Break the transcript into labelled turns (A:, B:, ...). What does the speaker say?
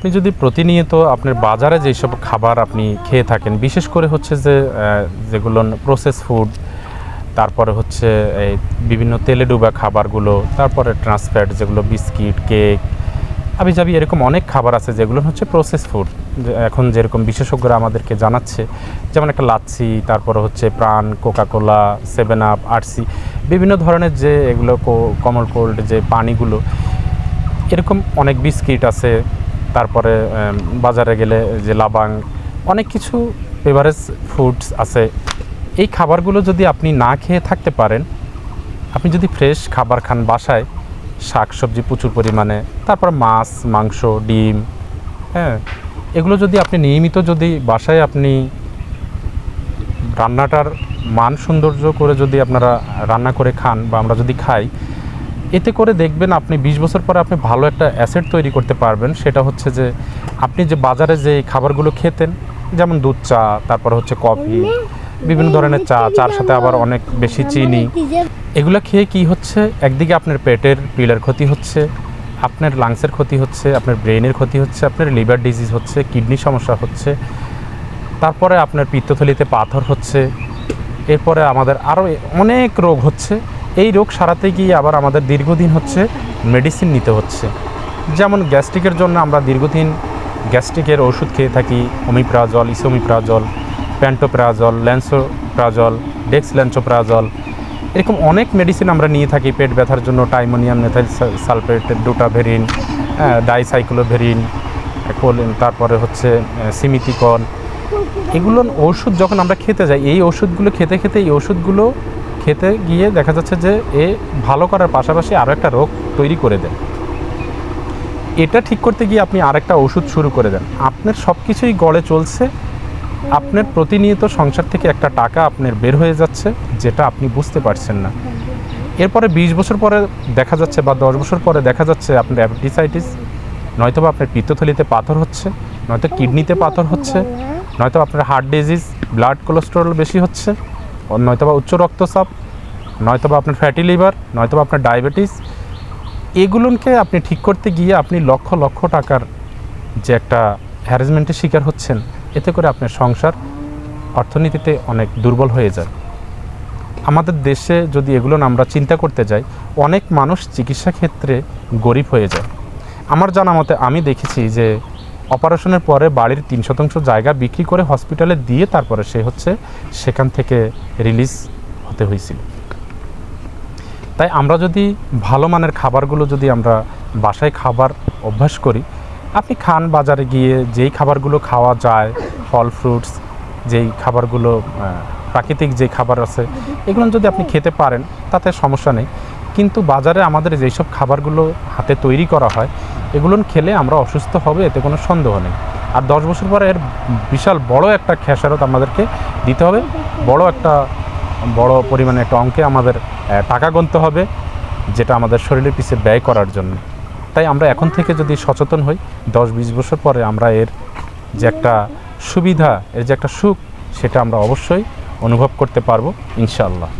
A: আপনি যদি প্রতিনিয়ত আপনার বাজারে যেসব খাবার আপনি খেয়ে থাকেন, বিশেষ করে হচ্ছে যে যেগুলো প্রসেস ফুড তারপরে হচ্ছে এই বিভিন্ন তেলে ডুবা খাবারগুলো, তারপরে ট্রান্সফ্যাট যেগুলো বিস্কিট, কেক আবি যাবি এরকম অনেক খাবার আছে যেগুলো হচ্ছে প্রসেস ফুড এখন যেরকম বিশেষজ্ঞরা আমাদেরকে জানাচ্ছে, যেমন একটা লাচ্ছি, তারপরে হচ্ছে প্রাণ, কোকাকোলা সেভেন আপ আরসি, বিভিন্ন ধরনের যে এগুলো কমল কোল্ড যে পানিগুলো, এরকম অনেক বিস্কিট আছে। তারপরে বাজারে গেলে যে লাবাং, অনেক কিছু বেভারেজ ফুডস আছে। এই খাবারগুলো যদি আপনি না খেয়ে থাকতে পারেন, আপনি যদি ফ্রেশ খাবার খান বাসায় শাক সবজি প্রচুর পরিমাণে, তারপর মাছ, মাংস, ডিম হ্যাঁ এগুলো যদি আপনি নিয়মিত যদি বাসায় আপনি রান্নাটার মান সৌন্দর্য করে যদি আপনারা রান্না করে খান বা আমরা যদি খাই এতে করে দেখবেন আপনি বিশ বছর পরে আপনি ভালো একটা অ্যাসেট তৈরি করতে পারবেন। সেটা হচ্ছে যে, আপনি যে বাজারে যে খাবারগুলো খেতেন, যেমন দুধ চা, তারপর হচ্ছে কফি, বিভিন্ন ধরনের চা, চার সাথে আবার অনেক বেশি চিনি। এগুলো খেয়ে কি হচ্ছে? একদিকে আপনার পেটের পিলার ক্ষতি হচ্ছে, আপনার লাংসের ক্ষতি হচ্ছে, আপনার ব্রেনের ক্ষতি হচ্ছে, আপনার লিভার ডিজিজ হচ্ছে কিডনি সমস্যা হচ্ছে। তারপরে আপনার পিত্তথলিতে পাথর হচ্ছে। এরপরে আমাদের আরও অনেক রোগ হচ্ছে। এই রোগ সারাতে গিয়ে আবার আমাদের দীর্ঘদিন হচ্ছে মেডিসিন নিতে হচ্ছে। যেমন গ্যাস্ট্রিকের জন্য আমরা দীর্ঘদিন গ্যাস্ট্রিকের ওষুধ খেয়ে থাকি omeprazole esomeprazole pantoprazole lansoprazole dexlansoprazole এরকম অনেক মেডিসিন আমরা নিয়ে থাকি পেট ব্যথার জন্য tiemonium methyl sulphate drotaverine dicycloverine choline তারপরে হচ্ছে সিমিতিকন এগুলো ওষুধ যখন আমরা খেতে যাই, এই ওষুধগুলো খেতে খেতে এই ওষুধগুলো খেতে গিয়ে দেখা যাচ্ছে যে এ ভালো করার পাশাপাশি আরও একটা রোগ তৈরি করে দেয়। এটা ঠিক করতে গিয়ে আপনি আরেকটা ওষুধ শুরু করে দেন। আপনার সব কিছুই গড়ে চলছে। আপনার প্রতিনিয়ত সংসার থেকে একটা টাকা আপনার বের হয়ে যাচ্ছে, যেটা আপনি বুঝতে পারছেন না। এরপরে বিশ বছর পরে দেখা যাচ্ছে বা দশ বছর পরে দেখা যাচ্ছে আপনার অ্যাপেটিসাইটিস নয়তো বা আপনার পিত্তথলিতে পাথর হচ্ছে, নয়তো কিডনিতে পাথর হচ্ছে নয়তো আপনার হার্ট ডিজিজ, ব্লাড কোলেস্টেরল বেশি হচ্ছে। নয়তো বা উচ্চ রক্তচাপ, নয়তো বা আপনার ফ্যাটি লিভার নয়তো বা আপনার ডায়াবেটিস এগুলোকে আপনি ঠিক করতে গিয়ে আপনি লক্ষ লক্ষ টাকার যে একটা হ্যারাসমেন্টের শিকার হচ্ছেন, এতে করে আপনার সংসার অর্থনীতিতে অনেক দুর্বল হয়ে যায়। আমাদের দেশে যদি এগুলো আমরা চিন্তা করতে যাই, অনেক মানুষ চিকিৎসা ক্ষেত্রে গরিব হয়ে যায়। আমার জানা মতে আমি দেখেছি যে অপারেশনের পরে বাড়ির তিন শতাংশ জায়গা বিক্রি করে হসপিটালে দিয়ে তারপরে সে হচ্ছে সেখান থেকে রিলিজ হতে হয়েছিল। তাই আমরা যদি ভালো মানের খাবারগুলো যদি আমরা বাসায় খাবার অভ্যাস করি, আপনি খান বাজারে গিয়ে যেই খাবারগুলো খাওয়া যায়, ফল ফ্রুটস, যেই খাবারগুলো প্রাকৃতিক যে খাবার আছে, এগুলো যদি আপনি খেতে পারেন, তাতে সমস্যা নেই। কিন্তু বাজারে আমাদের যেসব খাবারগুলো হাতে তৈরি করা হয় এগুলো খেলে আমরা অসুস্থ হবে, এতে কোনো সন্দেহ নেই। আর দশ বছর পরে এর বিশাল বড় একটা খেসারত আমাদেরকে দিতে হবে। বড় একটা, বড় পরিমাণে একটা অঙ্কে আমাদের টাকা গুনতে হবে, যেটা আমাদের শরীরের পিছে ব্যয় করার জন্য। তাই আমরা এখন থেকে যদি সচেতন হই দশ বিশ বছর পরে আমরা এর যে একটা সুবিধা, এর যে একটা সুখ, সেটা আমরা অবশ্যই অনুভব করতে পারব, ইনশাআল্লাহ।